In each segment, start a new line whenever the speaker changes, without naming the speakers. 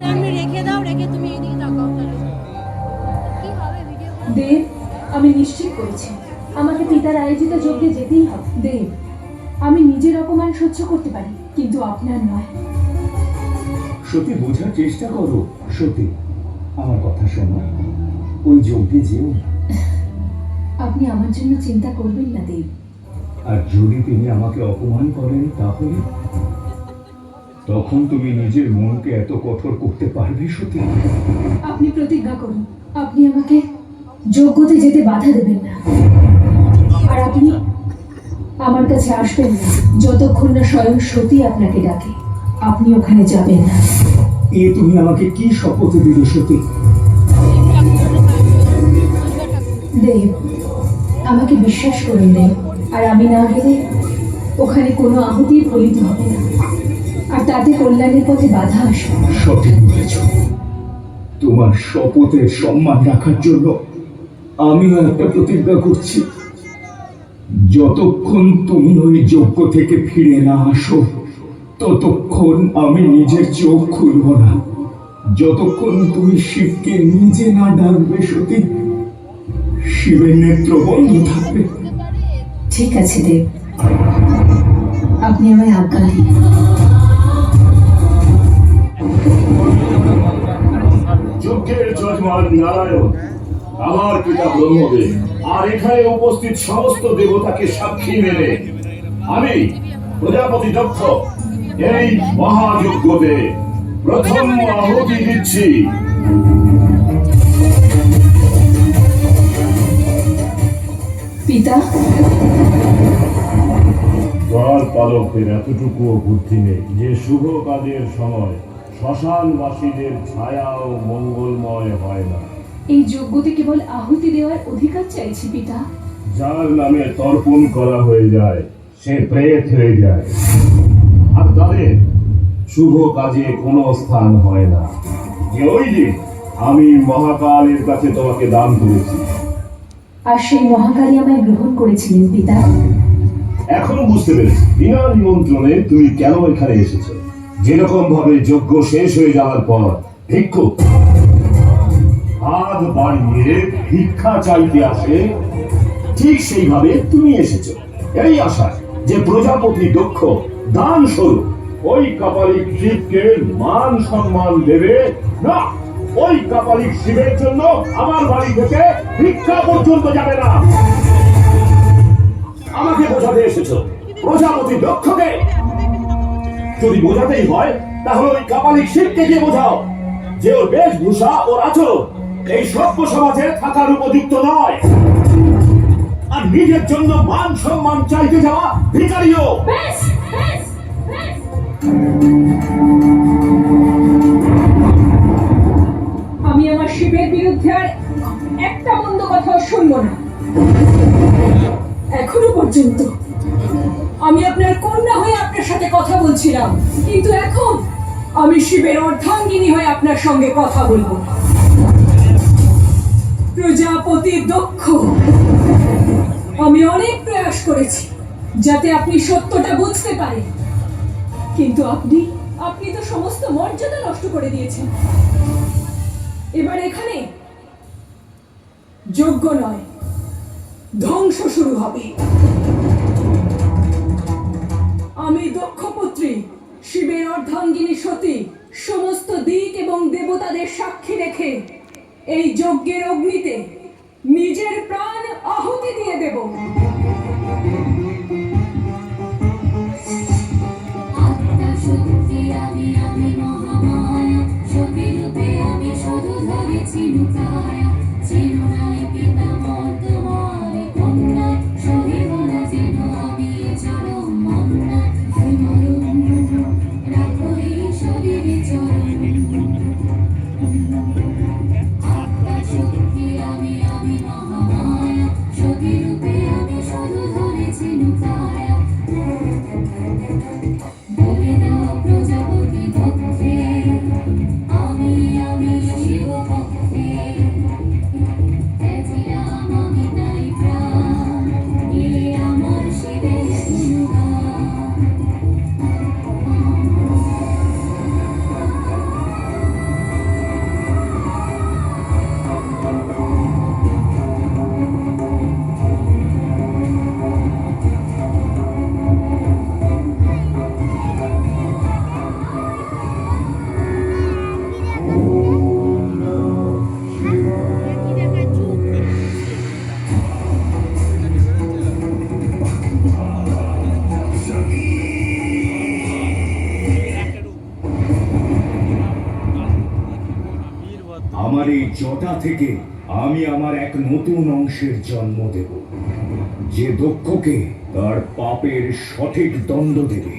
আপনি রেখে দাও রেখে তুমি এদিকে তাকাও কি হবে ভিডিও
দেব আমি নিশ্চিত করেছি। আমাকে পিতার আয়োজিত যজ্ঞে যেতেই হবে। দেব আমি নিজের অপমান সহ্য করতে পারি কিন্তু আপনার নয়।
সত্যি বোঝার চেষ্টা করো। সত্যি আমার কথা শোনো। ওই যজ্ঞে যেও
আপনি আমার জন্য চিন্তা করবেন না দেব।
আর যদি তিনি আমাকে অপমান করেন তাহলে? তখন তুমি নিজের মনকে এত কঠোর করতে পারবে সত্যি
আপনি প্রতিজ্ঞা করুন আপনি আমাকে যোগ্যতে যেতে বাধা দেবেন না। আর আপনি আমার কাছে আসবেন না যতক্ষণ না স্বয়ং সতী আপনাকে ডাকে আপনি ওখানে যাবেন না।
এ তুমি আমাকে কি শপথ দিলে সতী?
দেব আমাকে বিশ্বাস করুন দেব আর আমি না গেলে ওখানে কোনো আহুতির ফলিত হবে না। তাতে কল্যাণের পথে বাধা আসবে
সঠিক বলেছ। তোমার শপথের সম্মান রাখার জন্য আমিও একটা প্রতিজ্ঞা করছি। যতক্ষণ তুমি ওই যজ্ঞ থেকে ফিরে না আসো ততক্ষণ আমি নিজের চোখ খুলব না। যতক্ষণ তুমি শিবকে নিজে না ডাকবে সতী শিবের নেত্র বন্ধ থাকবে।
ঠিক আছে দেব। আপনি আমায় আজ্ঞা
যজ্ঞের যজমান নারায়ণ আমার পিতা ব্রহ্মদেব আর এখানে উপস্থিত সমস্ত দেবতাকে সাক্ষী মেনে। আমি প্রজাপতি দক্ষ এই মহাযজ্ঞতে প্রথম আহুতি দিচ্ছি।
পিতা।
পালকের এতটুকুও বুদ্ধি নেই যে শুভ কাজের সময় শ্মশানবাসীদের ছায়াও মঙ্গলময় হয় না।
এই যজ্ঞতে কেবল আহুতি দেওয়ার অধিকার চাইছি পিতা।
যার নামে তর্পণ করা হয়ে যায় সে প্রেত হয়ে যায়। আর তাদের শুভ কাজে কোনো স্থান হয় না। যে ওই দিন আমি মহাকালের কাছে তোমাকে দান করেছি।
আর সেই মহাকালী আমায় গ্রহণ করেছিলেন পিতা।
এখন বুঝতে পেরেছি। বিনা নিমন্ত্রণে তুমি কেন এখানে এসেছ? যেরকম ভাবে যজ্ঞ শেষ হয়ে যাওয়ার পর ভিক্ষুক হাত বাড়িয়ে ভিক্ষা চাইতে আসে, ঠিক সেইভাবে তুমি এসেছ। এই আশায় যে প্রজাপতি দক্ষ দান স্বরূপ ওই কাপালিক শিবকে মান সম্মান দেবে না, ওই কাপালিক শিবের জন্য আমার বাড়ি থেকে ভিক্ষা পর্যন্ত যাবে না। আমাকে বোঝাতে এসেছ, প্রজাপতি দক্ষকে যদি বোঝাতেই হয়, তাহলে ওই কাপালিক শিবকে গিয়ে বোঝাও। যে ওর বেশভূষা ওর আচরণ এই সভ্য সমাজে থাকার উপযুক্ত নয়। আর নিজের জন্য মান সম্মান চাইতে যাওয়া ভিকারিও
আমি আমার শিবের বিরুদ্ধে আর একটা মন্দ কথাও শুনব না। এখনও পর্যন্ত। আমি আপনার কন্যা হয়ে আপনার সাথে কথা বলছিলাম। কিন্তু এখন আমি শিবের অর্ধাঙ্গিনী হয়ে আপনার সঙ্গে কথা বলব। প্রজাপতি দক্ষ। আমি অনেক প্রয়াস করেছি যাতে আপনি সত্যটা বুঝতে পারেন। কিন্তু আপনি আপনি তো সমস্ত মর্যাদা নষ্ট করে দিয়েছেন। এবার এখানে যোগ্য নয়, ধ্বংস শুরু হবে। আমি দক্ষপুত্রী শিবের অর্ধাঙ্গিনী সতী, সমস্ত দিক এবং দেবতাদের সাক্ষী রেখে এই যজ্ঞের অগ্নিতে নিজের প্রাণ আহুতি দিয়ে দেব।
আমার এই জটা থেকে আমি আমার এক নতুন অংশের জন্ম দেব। যে দক্ষকে তার পাপের সঠিক দণ্ড দেবে।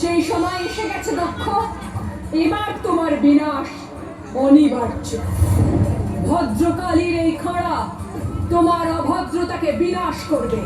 সেই সময় এসে গেছে দক্ষ। এবার তোমার বিনাশ অনিবার্য। ভদ্রকালীর এই খাড়া তোমার অভদ্রতাকে বিনাশ করবে।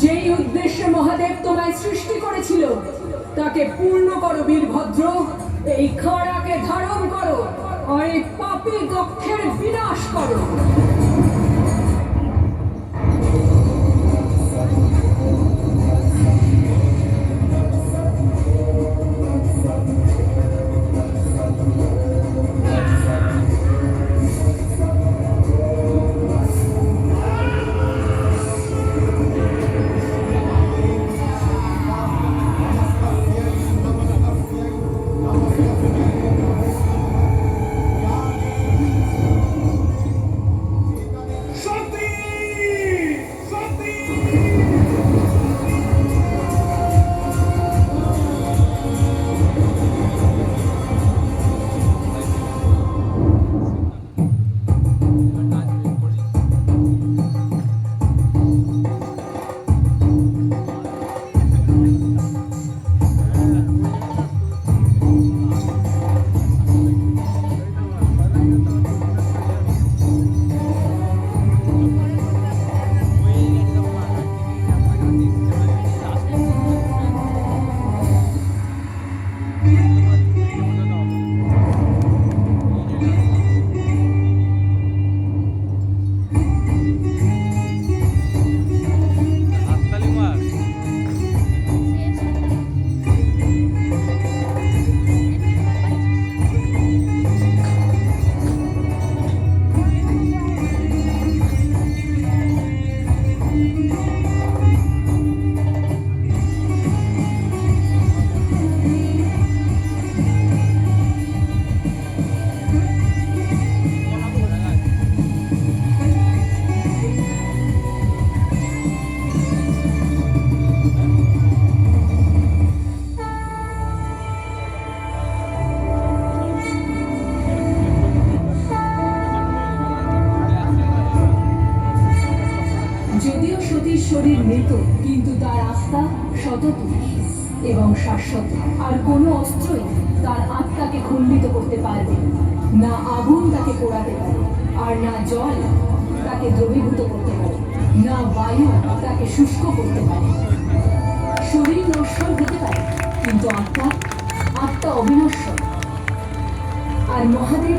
যেই উদ্দেশ্যে মহাদেব তোমায় সৃষ্টি করেছিল তাকে পূর্ণ করো বীরভদ্র। এই খড়াকে ধারণ করো। আর এই পাপী দক্ষের বিনাশ করো। এবং শাশ্বত। আর কোনো অস্ত্রই তার আত্মাকে খণ্ডিত করতে পারবে না। আগুন তাকে পোড়াতে পারে, আর না জল তাকে দ্রবীভূত করতে পারে। না বায়ু তাকে শুষ্ক করতে পারে। শরীর নশ্বর হতে পারে, কিন্তু আত্মা আত্মা অবিনশ্বর। আর মহাদেব